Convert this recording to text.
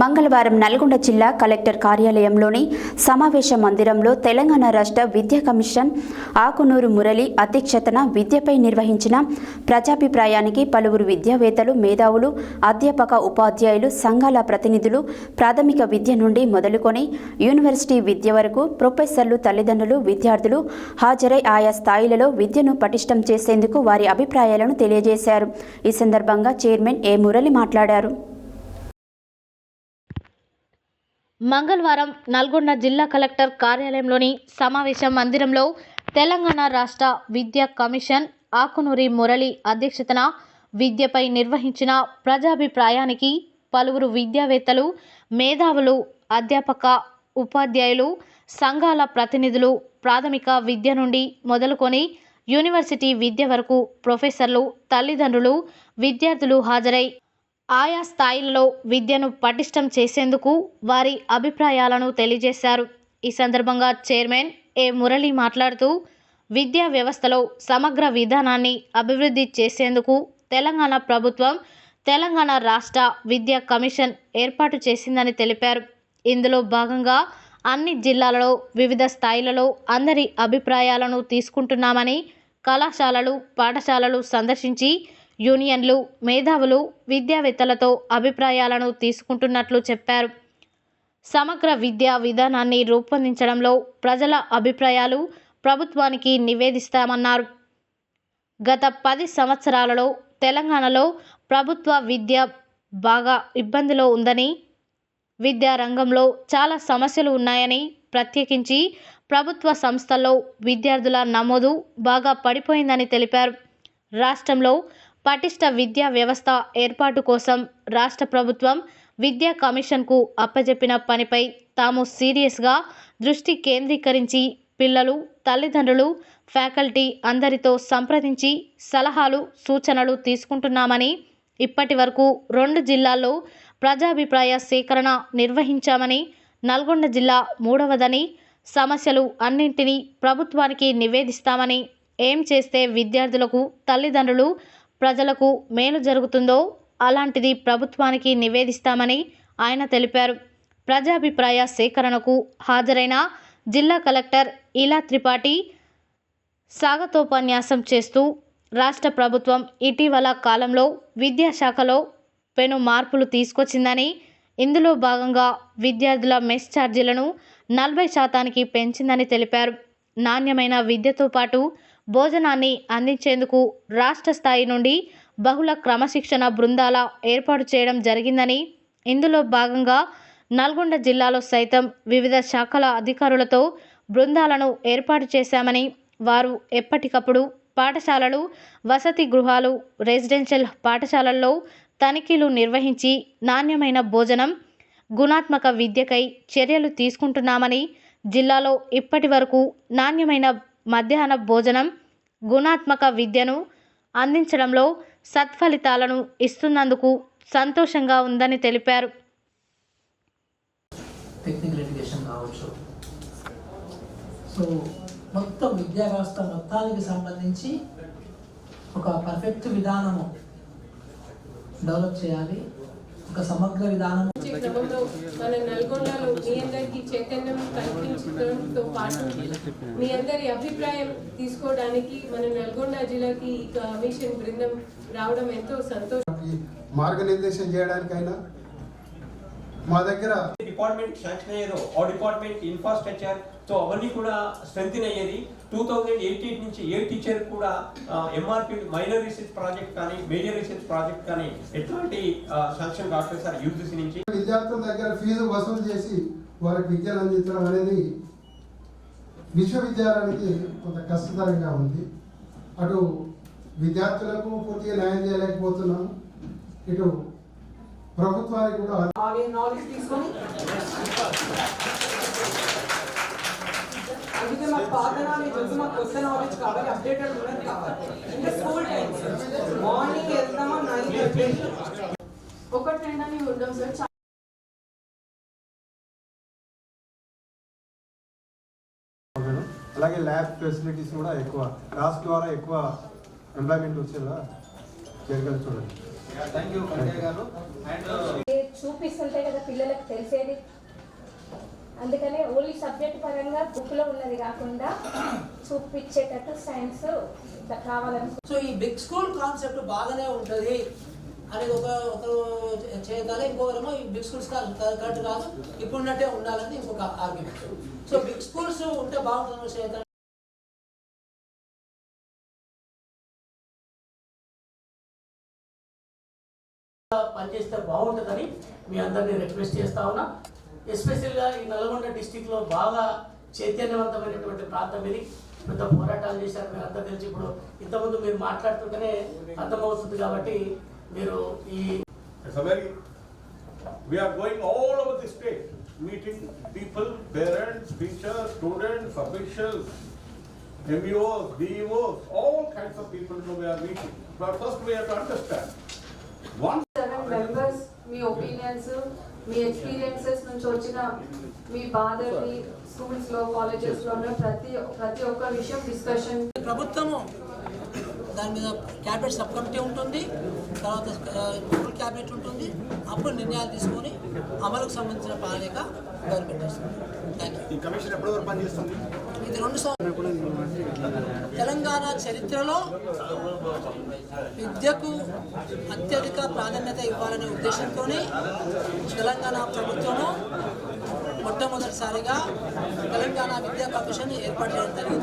మంగళవారం నల్గొండ జిల్లా కలెక్టర్ కార్యాలయంలోని సమావేశ మందిరంలో తెలంగాణ రాష్ట్ర విద్యా కమిషన్ ఆకునూరు మురళి అధ్యక్షతన విద్యపై నిర్వహించిన ప్రజాభిప్రాయానికి పలువురు విద్యావేత్తలు మేధావులు అధ్యాపక ఉపాధ్యాయులు సంఘాల ప్రతినిధులు ప్రాథమిక విద్య నుండి మొదలుకొని యూనివర్సిటీ విద్య వరకు ప్రొఫెసర్లు తల్లిదండ్రులు విద్యార్థులు హాజరై ఆయా స్థాయిలలో విద్యను పటిష్టం చేసేందుకు వారి అభిప్రాయాలను తెలియజేశారు. ఈ సందర్భంగా చైర్మన్ ఏ మురళి మాట్లాడారు. మంగళవారం నల్గొండ జిల్లా కలెక్టర్ కార్యాలయంలోని సమావేశ మందిరంలో తెలంగాణ రాష్ట్ర విద్యా కమిషన్ ఆకునూరి మురళి అధ్యక్షతన విద్యపై నిర్వహించిన ప్రజాభిప్రాయానికి పలువురు విద్యావేత్తలు మేధావులు అధ్యాపక ఉపాధ్యాయులు సంఘాల ప్రతినిధులు ప్రాథమిక విద్య నుండి మొదలుకొని యూనివర్సిటీ విద్య వరకు ప్రొఫెసర్లు తల్లిదండ్రులు విద్యార్థులు హాజరై ఆయా స్థాయిలలో విద్యను పటిష్టం చేసేందుకు వారి అభిప్రాయాలను తెలియజేశారు. ఈ సందర్భంగా చైర్మన్ ఏ మురళి మాట్లాడుతూ విద్యా వ్యవస్థలో సమగ్ర విధానాన్ని అభివృద్ధి చేసేందుకు తెలంగాణ ప్రభుత్వం తెలంగాణ రాష్ట్ర విద్యా కమిషన్ ఏర్పాటు చేసిందని తెలిపారు. ఇందులో భాగంగా అన్ని జిల్లాలలో వివిధ స్థాయిలలో అందరి అభిప్రాయాలను తీసుకుంటున్నామని కళాశాలలు పాఠశాలలు సందర్శించి యూనియన్లు మేధావులు విద్యావేత్తలతో అభిప్రాయాలను తీసుకుంటున్నట్లు చెప్పారు. సమగ్ర విద్యా విధానాన్ని రూపొందించడంలో ప్రజల అభిప్రాయాలు ప్రభుత్వానికి నివేదిస్తామన్నారు. గత పది సంవత్సరాలలో తెలంగాణలో ప్రభుత్వ విద్య బాగా ఇబ్బందిలో ఉందని విద్యా రంగంలో చాలా సమస్యలు ఉన్నాయని ప్రత్యేకించి ప్రభుత్వ సంస్థల్లో విద్యార్థుల నమోదు బాగా పడిపోయిందని తెలిపారు. రాష్ట్రంలో పటిష్ట విద్యా వ్యవస్థ ఏర్పాటు కోసం రాష్ట్ర ప్రభుత్వం విద్యా కమిషన్కు అప్పజెప్పిన పనిపై తాము సీరియస్గా దృష్టి కేంద్రీకరించి పిల్లలు తల్లిదండ్రులు ఫ్యాకల్టీ అందరితో సంప్రదించి సలహాలు సూచనలు తీసుకుంటున్నామని ఇప్పటి వరకు రెండు జిల్లాల్లో ప్రజాభిప్రాయ సేకరణ నిర్వహించామని నల్గొండ జిల్లా మూడవదని సమస్యలు అన్నింటినీ ప్రభుత్వానికి నివేదిస్తామని ఏం చేస్తే విద్యార్థులకు తల్లిదండ్రులు ప్రజలకు మేలు జరుగుతుందో అలాంటిది ప్రభుత్వానికి నివేదిస్తామని ఆయన తెలిపారు. ప్రజాభిప్రాయ సేకరణకు హాజరైన జిల్లా కలెక్టర్ ఇలా త్రిపాఠి స్వాగతోపన్యాసం చేస్తూ రాష్ట్ర ప్రభుత్వం ఇటీవల కాలంలో విద్యాశాఖలో పెను మార్పులు తీసుకొచ్చిందని ఇందులో భాగంగా విద్యార్థుల మెస్ ఛార్జీలను నలభై శాతానికి పెంచిందని తెలిపారు. నాణ్యమైన విద్యతో పాటు భోజనాన్ని అందించేందుకు రాష్ట్ర స్థాయి నుండి బహుళ క్రమశిక్షణ బృందాల ఏర్పాటు చేయడం జరిగిందని ఇందులో భాగంగా నల్గొండ జిల్లాలో సైతం వివిధ శాఖల అధికారులతో బృందాలను ఏర్పాటు చేశామని వారు ఎప్పటికప్పుడు పాఠశాలలు వసతి గృహాలు రెసిడెన్షియల్ పాఠశాలల్లో తనిఖీలు నిర్వహించి నాణ్యమైన భోజనం గుణాత్మక విద్యకై చర్యలు తీసుకుంటున్నామని జిల్లాలో ఇప్పటి వరకు నాణ్యమైన మధ్యాహ్న భోజనం గుణాత్మక విద్యను అందించడంలో సత్ఫలితాలను ఇస్తున్నందుకు సంతోషంగా ఉందని తెలిపారు. టెక్నికల్ ఎడ్యుకేషన్ కావచ్చు. సో మొత్తం విద్యా వ్యవస్థ మొత్తానికి సంబంధించి ఒక పర్ఫెక్ట్ విధానము డెవలప్ చేయాలి. ఒక సమగ్ర విధానము క్రమంలో మన నల్గొండలో మీ అందరికి చైతన్యం కల్పించడంతో పాటు మీ అందరి అభిప్రాయం తీసుకోవడానికి మన నల్గొండ జిల్లాకి ఈ కమిషన్ బృందం రావడం ఎంతో సంతోషం. మార్గనిర్దేశం చేయడానికైనా మా దగ్గర డిపార్ట్మెంట్ శాంక్షన్ అయ్యేదో ఆ డిపార్ట్మెంట్ ఇన్ఫ్రాస్ట్రక్చర్ సో అవన్నీ కూడా స్ట్రెంగ్ అయ్యేది. టూ థౌజండ్ ఎయిటీన్ నుంచి ఏ టీచర్ కూడా M R P minor research project కానీ మేజర్ రీసెర్చ్ ప్రాజెక్ట్ కానీ ఎట్లాంటి శాంక్షన్ కావట్లేదు సార్ యూజీసీ నుంచి. విద్యార్థుల దగ్గర ఫీజు వసూలు చేసి వారికి విద్యను అందించడం అనేది విశ్వవిద్యాలయానికి కొంత కష్టతరంగా ఉంది. అటు విద్యార్థులకు పూర్తిగా న్యాయం చేయలేకపోతున్నాము ఇటు ప్రభుత్వానికి కూడా నాలెడ్జ్ తీసుకొని. అందుకే మాకు పాత నాలెడ్జ్ వద్దు మాకు కొత్త నాలెడ్జ్ కావాలి అప్డేటెడ్ ఉన్నది కావాలి అంటే స్కూల్ టైమ్స్. మార్నింగ్ వెళ్తామా నైన్ ఒకటి రెండని ఉండం సార్. అలాగే ల్యాబ్ ఫెసిలిటీస్ కూడా ఎక్కువ. క్లాస్ ద్వారా ఎక్కువ ఎంప్లాయ్మెంట్ వచ్చేలా చేయగలి చూడండి. అండ్ చూపిస్తుంటే కదా పిల్లలకు తెలిసేది? అందుకనే ఓన్లీ సబ్జెక్ట్ పరంగా బుక్లో ఉన్నది కాకుండా చూపించేటట్టు సైన్స్ కావాలని సో ఈ బిగ్ స్కూల్ కాన్సెప్ట్ బాగానే ఉంటుంది. అనేది ఒక ఒకరు చేయగలరు ఇంకొకరేమో ఈ బిగ్ స్కూల్స్ కరెక్ట్ కాదు. ఇప్పుడున్నట్టే ఉండాలని ఇంకొక ఆర్గ్యుమెంట్ సో బిగ్ స్కూల్స్ ఉంటే బాగుంటుంది చేయగలరు పనిచేస్తే బాగుంటుందని మీ అందరినీ రిక్వెస్ట్ చేస్తా ఉన్నా ఎస్పెషల్గా ఈ నల్గొండ డిస్టిక్లో బాగా చైతన్యవంతమైనటువంటి ప్రాంతం ఇది పెద్ద పోరాటాలు చేశారు మీరు అంతా తెలిసి ఇప్పుడు ఇంతకుముందు మీరు మాట్లాడుతుంటేనే అర్థమవుతుంది కాబట్టి మీరు ఈ we are going all over the state, meeting people, parents, teachers, students, officials, MBOs, DEOs, all kinds of people who we are meeting. But first we have to understand. One members me opinions మీ experiences నుంచి వచ్చిన మీ బాధని స్కూల్స్లో కాలేజెస్లో ఉన్న ప్రతి ప్రతి ఒక్క విషయం డిస్కషన్ ప్రభుత్వము దాని మీద క్యాబినెట్ సబ్ కమిటీ ఉంటుంది. తర్వాత ఫుల్ క్యాబినెట్ ఉంటుంది. అప్పుడు నిర్ణయాలు తీసుకొని అమలుకు సంబంధించిన ప్రణాళిక వరకు పనిచేస్తుంది? ఇది రెండు తెలంగాణ చరిత్రలో విద్యకు అత్యధిక ప్రాధాన్యత ఇవ్వాలనే ఉద్దేశంతోనే తెలంగాణ ప్రభుత్వము మొట్టమొదటిసారిగా తెలంగాణ విద్యా కమిషన్ ఏర్పాటు చేయడం జరిగింది.